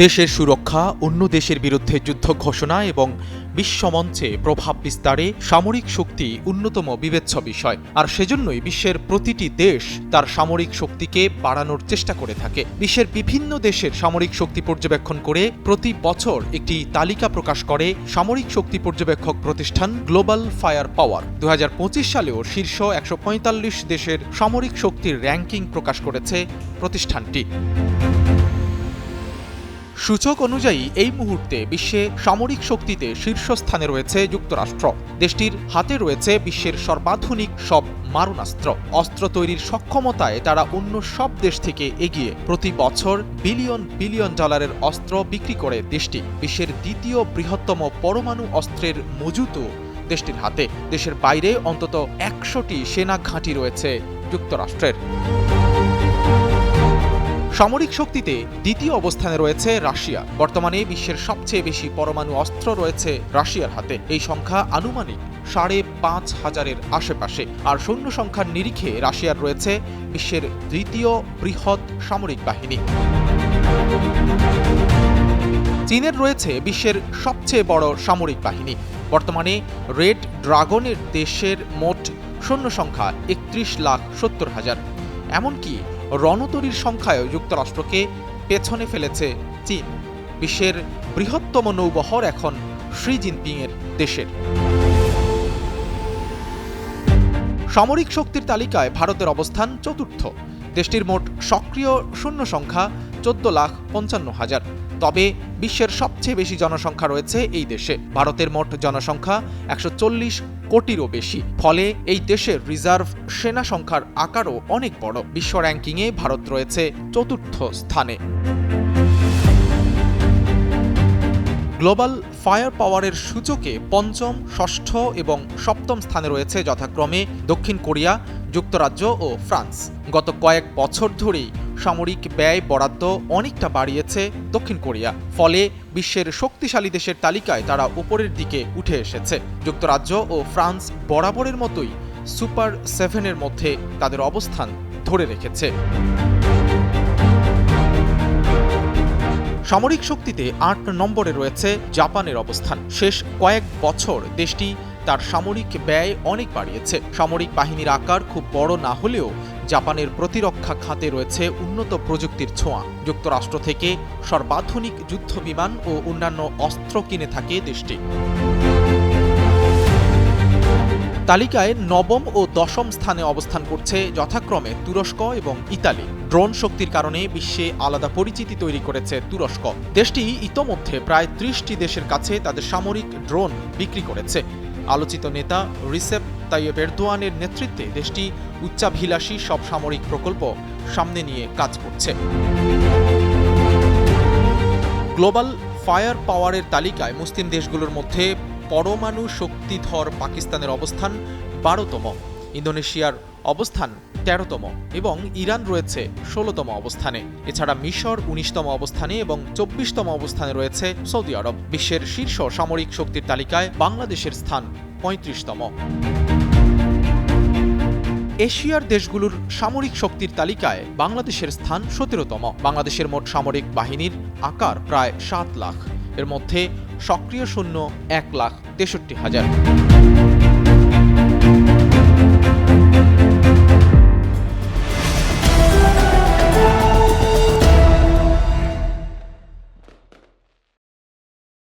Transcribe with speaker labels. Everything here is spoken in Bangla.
Speaker 1: দেশের সুরক্ষা, অন্য দেশের বিরুদ্ধে যুদ্ধ ঘোষণা এবং বিশ্বমঞ্চে প্রভাব বিস্তারে সামরিক শক্তি অন্যতম বিবেচ্য বিষয়। আর সেজন্যই বিশ্বের প্রতিটি দেশ তার সামরিক শক্তিকে বাড়ানোর চেষ্টা করে থাকে। বিশ্বের বিভিন্ন দেশের সামরিক শক্তি পর্যবেক্ষণ করে প্রতি বছর একটি তালিকা প্রকাশ করে সামরিক শক্তি পর্যবেক্ষক প্রতিষ্ঠান গ্লোবাল ফায়ার পাওয়ার। দু হাজার পঁচিশ সালেও শীর্ষ একশো পঁয়তাল্লিশ দেশের সামরিক শক্তির র্যাঙ্কিং প্রকাশ করেছে প্রতিষ্ঠানটি। সূচক অনুযায়ী এই মুহূর্তে বিশ্বে সামরিক শক্তিতে শীর্ষস্থানে রয়েছে যুক্তরাষ্ট্র। দেশটির হাতে রয়েছে বিশ্বের সর্বাধুনিক সব মারণাস্ত্র। অস্ত্র তৈরির সক্ষমতায় তারা অন্য সব দেশ থেকে এগিয়ে প্রতি বছর বিলিয়ন বিলিয়ন ডলারের অস্ত্র বিক্রি করে দেশটি। বিশ্বের দ্বিতীয় বৃহত্তম পরমাণু অস্ত্রের মজুতও দেশটির হাতে। দেশের বাইরে অন্তত একশোটি সেনা ঘাঁটি রয়েছে যুক্তরাষ্ট্রের। সামরিক শক্তিতে দ্বিতীয় অবস্থানে রয়েছে রাশিয়া। বর্তমানে বিশ্বের সবচেয়ে বেশি পরমাণু অস্ত্র রয়েছে রাশিয়ার হাতে। এই সংখ্যা আনুমানিক সাড়ে পাঁচ হাজারের আশেপাশে। আর সৈন্য সংখ্যার নিরিখে রাশিয়ার রয়েছে বিশ্বের দ্বিতীয় বৃহৎ সামরিক বাহিনী। চীনের রয়েছে বিশ্বের সবচেয়ে বড় সামরিক বাহিনী। বর্তমানে রেড ড্রাগনের দেশের মোট সৈন্য সংখ্যা একত্রিশ লাখ সত্তর হাজার। এমনকি রণতরীর সংখ্যায় যুক্তরাষ্ট্রকে পেছনে ফেলেছে চীন। বিশ্বের বৃহত্তম নৌবহর এখন শি জিনপিংয়ের দেশের। সামরিক শক্তির তালিকায় ভারতের অবস্থান চতুর্থ। দেশটির মোট সক্রিয় শূন্য সংখ্যা চোদ্দ লাখ পঞ্চান্ন হাজার। তবে বিশ্বের সবচেয়ে বেশি জনসংখ্যা রয়েছে এই দেশে। ভারতের মোট জনসংখ্যা একশো চল্লিশ কোটিরও বেশি। ফলে এই দেশের রিজার্ভ সেনা সংখ্যার আকারও অনেক বড়। বিশ্ব র্যাঙ্কিংয়ে ভারত রয়েছে চতুর্থ স্থানে। গ্লোবাল ফায়ার পাওয়ারের সূচকে পঞ্চম, ষষ্ঠ এবং সপ্তম স্থানে রয়েছে যথাক্রমে দক্ষিণ কোরিয়া, যুক্তরাজ্য ও ফ্রান্স। গত কয়েক বছর ধরেই সামরিক ব্যয় বরাদ্দ অনেকটা বাড়িয়েছে দক্ষিণ কোরিয়া, ফলে বিশ্বের শক্তিশালী দেশের তালিকায় তারা উপরের দিকে উঠে এসেছে। যুক্তরাজ্য ও ফ্রান্স বরাবরের মতোই সুপার সেভেনের মধ্যে তাদের অবস্থান ধরে রেখেছে। সামরিক শক্তিতে আট নম্বরে রয়েছে জাপানের অবস্থান। শেষ কয়েক বছর দেশটি তার সামরিক ব্যয় অনেক বাড়িয়েছে। সামরিক বাহিনীর আকার খুব বড় না হলেও জাপানের প্রতিরক্ষা খাতে রয়েছে উন্নত প্রযুক্তির ছোঁয়া। যুক্তরাষ্ট্র থেকে সর্বাধুনিক যুদ্ধ বিমান ও অন্যান্য অস্ত্র কিনে থাকে দেশটি। তালিকায় নবম ও দশম স্থানে অবস্থান করছে যথাক্রমে তুরস্ক এবং ইতালি। ড্রোন শক্তির কারণে বিশ্বে আলাদা পরিচিতি তৈরি করেছে তুরস্ক। দেশটি ইতোমধ্যে প্রায় ত্রিশটি দেশের কাছে তাদের সামরিক ড্রোন বিক্রি করেছে। আলোচিত নেতা রিসেপ তাইয়েব এরদোয়ানের নেতৃত্বে দেশটি উচ্চাভিলাষী সব সামরিক প্রকল্প সামনে নিয়ে কাজ করছে। গ্লোবাল ফায়ার পাওয়ারের তালিকায় মুসলিম দেশগুলোর মধ্যে পরমাণু শক্তিধর পাকিস্তানের অবস্থান বারোতম। ইন্দোনেশিয়ার অবস্থান তেরোতম এবং ইরান রয়েছে ষোলোতম অবস্থানে। এছাড়া মিশর উনিশতম অবস্থানে এবং চব্বিশতম অবস্থানে রয়েছে সৌদি আরব। বিশ্বের শীর্ষ সামরিক শক্তির তালিকায় বাংলাদেশের স্থান পঁয়ত্রিশতম। এশিয়ার দেশগুলোর সামরিক শক্তির তালিকায় বাংলাদেশের স্থান সতেরোতম। বাংলাদেশের মোট সামরিক বাহিনীর আকার প্রায় সাত লাখ। এর মধ্যে সক্রিয় সৈন্য এক লাখ তেষট্টি হাজার।